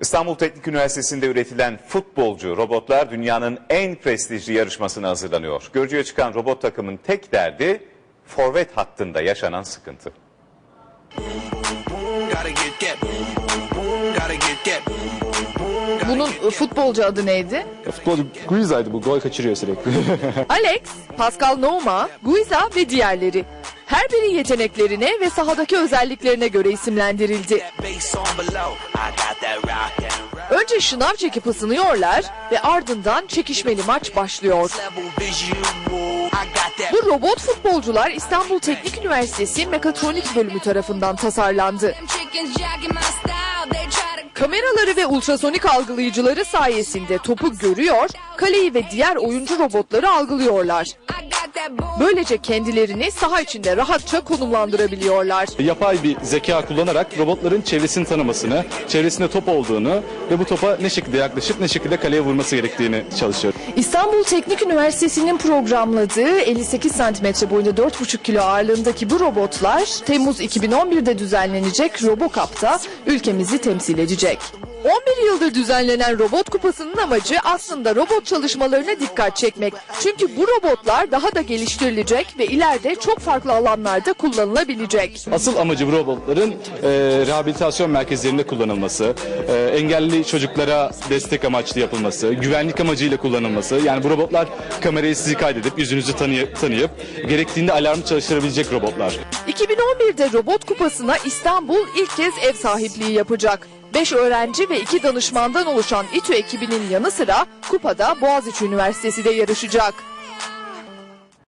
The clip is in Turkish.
İstanbul Teknik Üniversitesi'nde üretilen futbolcu robotlar dünyanın en prestijli yarışmasına hazırlanıyor. Görücüye çıkan robot takımın tek derdi forvet hattında yaşanan sıkıntı. Bunun e, futbolcu adı neydi? Futbolcu Guiza'ydı bu gol kaçırıyor sürekli. Alex, Pascal Nouma, Guiza ve diğerleri. Her biri yeteneklerine ve sahadaki özelliklerine göre isimlendirildi. Önce şınav çekip ısınıyorlar ve ardından çekişmeli maç başlıyor. Bu robot futbolcular İstanbul Teknik Üniversitesi Mekatronik Bölümü tarafından tasarlandı. Kameraları ve ultrasonik algılayıcıları sayesinde topu görüyor, kaleyi ve diğer oyuncu robotları algılıyorlar. Böylece kendilerini saha içinde rahatça konumlandırabiliyorlar. Yapay bir zeka kullanarak robotların çevresini tanımasını, çevresinde top olduğunu ve bu topa ne şekilde yaklaşıp ne şekilde kaleye vurması gerektiğini çalışıyor. İstanbul Teknik Üniversitesi'nin programladığı 58 santimetre boyunda 4,5 kilo ağırlığındaki bu robotlar Temmuz 2011'de düzenlenecek RoboCup'ta ülkemizi temsil edecek. 11 yıldır düzenlenen robot kupasının amacı aslında robot çalışmalarına dikkat çekmek. Çünkü bu robotlar daha da geliştirilecek ve ileride çok farklı alanlarda kullanılabilecek. Asıl amacı bu robotların e, rehabilitasyon merkezlerinde kullanılması, e, engelli çocuklara destek amaçlı yapılması, güvenlik amacıyla kullanılması. Yani bu robotlar kamerayı sizi kaydedip yüzünüzü tanıy- tanıyıp gerektiğinde alarm çalıştırabilecek robotlar. 2011'de Robot Kupası'na İstanbul ilk kez ev sahipliği yapacak. 5 öğrenci ve 2 danışmandan oluşan İTÜ ekibinin yanı sıra kupada Boğaziçi Üniversitesi de yarışacak.